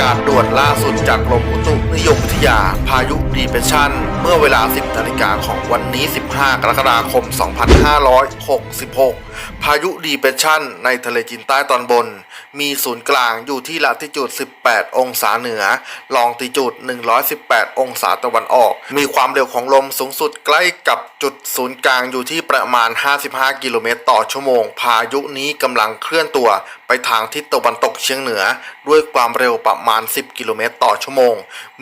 กาศด่วนล่าสุดจากกรมอุตุนิยมวิทยา พายุดีเพชันเมื่อเวลา 10นาฬิกาของวันนี้ 15 กรกฎาคม 2566 พายุดีเพชันในทะเลจีนใต้ตอนบน มีศูนย์กลางอยู่ที่ละติจูด 18 องศาเหนือ ลองติจูด 118 องศาตะวันออก มีความเร็วของลมสูงสุดใกล้กับจุดศูนย์กลางอยู่ที่ประมาณ 55 กิโลเมตรต่อชั่วโมง พายุนี้กำลังเคลื่อนตัวไปทางทิศตะวันตกเฉียงเหนือ ด้วยความเร็วประมาณมาณ 10 กิโลเมตรต่อชั่วโมง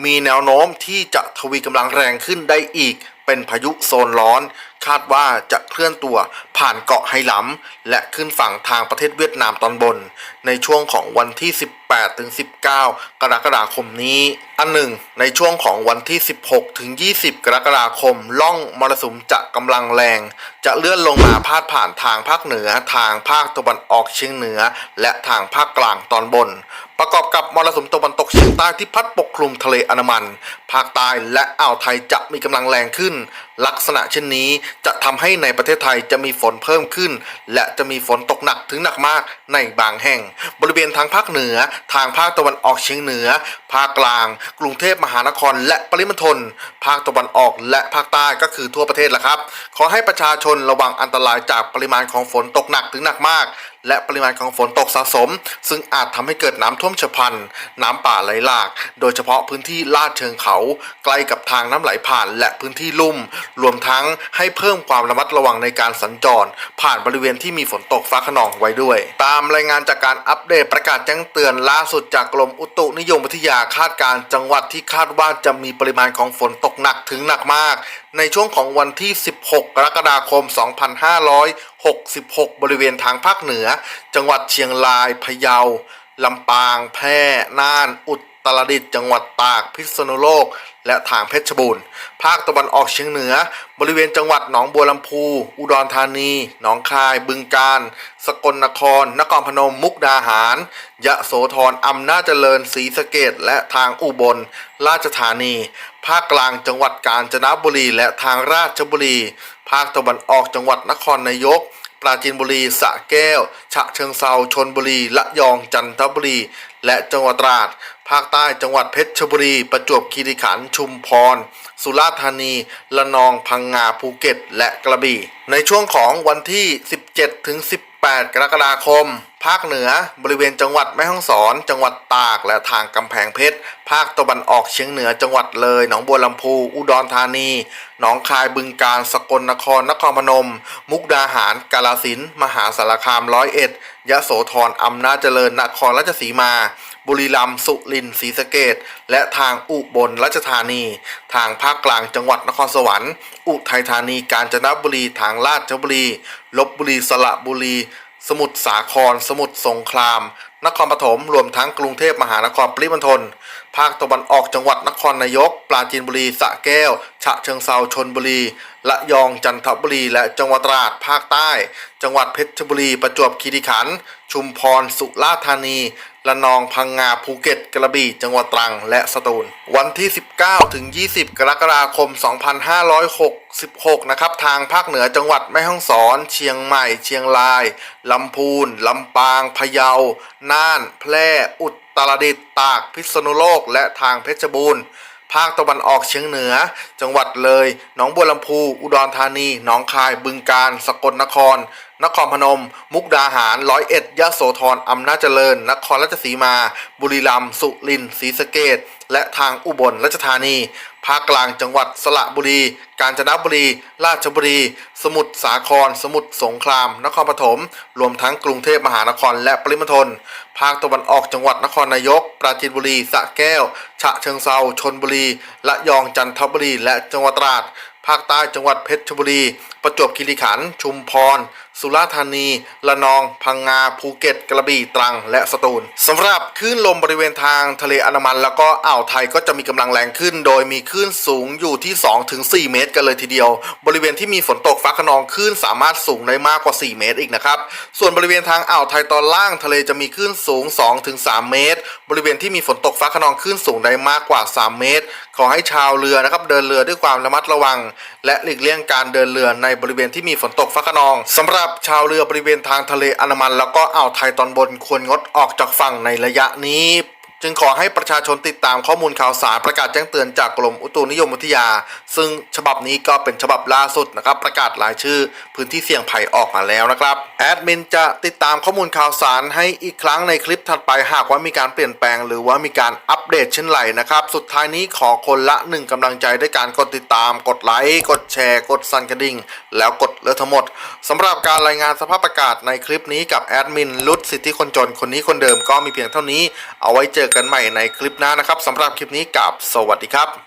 มีแนวโน้มที่จะทวีกำลังแรงขึ้นได้อีกเป็นพายุโซนร้อน คาดว่าจะเคลื่อนตัวผ่านเกาะไหหลำและขึ้นฝั่งทางประเทศเวียดนามตอนบน ในช่วงของวันที่ 18ถึง19 กรกฎาคมนี้ อันหนึ่ง ในช่วงของวันที่ 16ถึง20 กรกฎาคม ล่องมรสุมจะกำลังแรง จะเลื่อนลงมาพาดผ่านทางภาคเหนือ ทางภาคตะวันออกเฉียงเหนือ และทางภาคกลางตอนบน ประกอบกับมรสุมตะวันตกเฉียงใต้ที่พัดปกคลุมทะเลอันมัน ภาคใต้และอ่าวไทยจะมีกำลังแรงขึ้น ลักษณะเช่นนี้จะทำให้ในประเทศไทยจะมีฝนเพิ่มขึ้น และจะมีฝนตกหนักถึงหนักมากในบางแห่ง บริเวณทางภาคเหนือ ทางภาคตะวันออกเฉียงเหนือ ภาคกลาง กรุงเทพมหานคร และปริมณฑลภาคตะวันออกและภาคใต้ก็คือทั่วประเทศละครับ ขอให้ประชาชนระวังอันตรายจากปริมาณของฝนตกหนักถึงหนักมาก และปริมาณของฝนตกสะสม ซึ่งอาจทำให้เกิดน้ำท่วมฉับพลัน น้ำป่าไหลหลาก โดยเฉพาะพื้นที่ลาดเชิงเขา ใกล้กับทางน้ำไหลผ่านและพื้นที่ลุ่ม รวมทั้งให้เพิ่มความระมัดระวังในการสัญจร ผ่านบริเวณที่มีฝนตกฟ้าขนองไว้ด้วย ตามรายงานจากการอัปเดตประกาศแจ้งเตือนล่าสุดจากกรมอุตุนิยมวิทยาคาดการณ์จังหวัดที่คาดว่าจะมีปริมาณของฝนตกหนักถึงหนักมาก ในช่วงของวันที่ 16 กรกฎาคม 2566 บริเวณทางภาคเหนือ จังหวัดเชียงรายพะเยาลำปาง แพร่ น่าน อุ ตรดิตจังหวัดตากพิษณุโลก และทางเพชรบูรณ์ ภาคตะวันออกเฉียงเหนือ บริเวณจังหวัดหนองบัวลำพู อุดรธานี หนองคาย บึงกาฬสกลนคร นครพนม มุกดาหาร ยะโสธรอำนาจเจริญศรีสะเกดและทางอุบล ราชธานี ภาคกลางจังหวัดกาญจนบุรี และทางราชบุรี ภาคตะวันออกจังหวัดนครนายก ปราจีนบุรีสระแก้ว ฉะเชิงเซาชนบุรีละยองจันทบุรี และจังหวัดตราด ภาคใต้จังหวัดเพชรบุรี ประจวบคีรีขันธ์ชุมพร สุราษฎร์ธานี ละนองพังงาภูเก็ต และกระบี่ ในช่วงของวันที่ 17ถึง18 กรกฎาคม ภาคเหนือบริเวณจังหวัดแม่ฮ่องสอน จังหวัดตาก และทางกำแพงเพชร ภาคตะวันออกเฉียงเหนือ จังหวัดเลย หนองบัวลำพู อุดรธานี หนองคาย บึงกาฬ สกลนคร นครพนม มุกดาหาร กาฬสิน มหาสารคาม ร้อยเอ็ด ยะโสธร อำนาจเจริญ นครราชสีมา บุรีรัมย์ สุรินทร์ ศรีสะเกดและทางอุบลราชธานี ทางภาคกลาง จังหวัดนครสวรรค์ อุทัยธานี กาญจนบุรี ทางราชบุรี ลบบุรี สระบุรี สมุทรสาคร สมุทรสงคราม นครปฐมรวมทั้งกรุงเทพมหานครปริมณฑลภาคตะวันออกจังหวัดนครนายก ปราจีนบุรีสระแก้ว ฉะเชิงเซาชนบุรี ละยองจันทบุรี และจังหวัดตราดภาคใต้ จังหวัดเพชรบุรี ประจวบคีรีขันธ์ชุมพรสุราษฎร์ธานี ละนองพังงาภูเก็ต กระบี่ จังหวัดตรัง และสตูล วันที่ 19 ถึง 20 กรกฎาคม 2566 นะครับ ทางภาคเหนือจังหวัดแม่ฮ่องสอน เชียงใหม่ เชียงราย ลำพูน ลำปาง พะเยา น่าน แพร่ อุตรดิตถ์ ตาก พิษณุโลก และทางเพชรบูรณ์ภาคตะวันออกเฉียงเหนือ จังหวัดเลย หนองบัวลำพู อุดรธานี หนองคาย บึงกาฬ สกลนคร นครพนม มุกดาหารร้อยเอ็ดยะโสธรอำนาจเจริญ นครราชสีมา บุรีรัมย์สุรินทร์ศรีสะเกดและทางอุบลราชธานี ภาคกลางจังหวัดสระบุรี กาญจนบุรี ราชบุรี สมุทรสาคร สมุทรสงคราม นครปฐม รวมทั้งกรุงเทพมหานครและปริมณฑล ภาคตะวันออกจังหวัดนครนายก ปราจีนบุรี สระแก้ว ฉะเชิงเซาชนบุรี ละยองจันทบุรี และจังหวัดตราด ภาคใต้จังหวัดเพชรบุรี ประจวบคีรีขันธ์ชุมพร สุราษฎร์ธานีละนอง พังงา ภูเก็ต กระบี่ ตรัง และสตูลสำหรับคลื่นลมบริเวณทางทะเลอันดามันแล้วก็อ่าวไทยก็จะมีกำลังแรงขึ้น โดยมีคลื่นสูงอยู่ที่ 2-4 เมตร กันเลยทีเดียว บริเวณที่มีฝนตกฟ้าขนองคลื่นสามารถสูงได้มากกว่า 4 เมตรอีกนะครับ ส่วนบริเวณทางอ่าวไทยตอนล่างทะเลจะมีคลื่นสูง 2-3 เมตร บริเวณที่มีฝนตกฟ้าขนองคลื่นสูงได้มากกว่า 3 เมตร ขอให้ชาวเรือนะครับเดินเรือด้วยความระมัดระวังและหลีกเลี่ยงการเดินเรือในบริเวณที่มีฝนตกฟ้าขนองสำหรับชาวเรือบริเวณทางทะเลอันมัน แล้วก็อ่าวไทยตอนบนควรงดออกจากฝั่งในระยะนี้จึงขอให้ประชาชนติดตามข้อมูลข่าวสารประกาศแจ้งเตือนจากกรมอุตุนิยมวิทยา ซึ่งฉบับนี้ก็เป็นฉบับล่าสุดนะครับ ประกาศรายชื่อพื้นที่เสี่ยงภัยออกมาแล้วนะครับแอดมินจะติดตามข้อมูลข่าวสารให้อีกครั้งในคลิปถัดไปหากว่ามีการเปลี่ยนแปลง หรือว่ามีการอัป เดตเช่นไรนะครับ สุดท้ายนี้ขอคนละหนึ่งกำลังใจด้วยการกดติดตาม กดไลค์ กดแชร์ กดสั่นกระดิ่ง แล้วกดเลือกทั้งหมดสำหรับการรายงานสภาพอากาศในคลิปนี้กับแอดมินลุดสิทธิคนจนคนนี้คนเดิมก็มีเพียงเท่านี้ เอาไว้เจอกันใหม่ในคลิปหน้านะครับสำหรับคลิปนี้กับสวัสดีครับ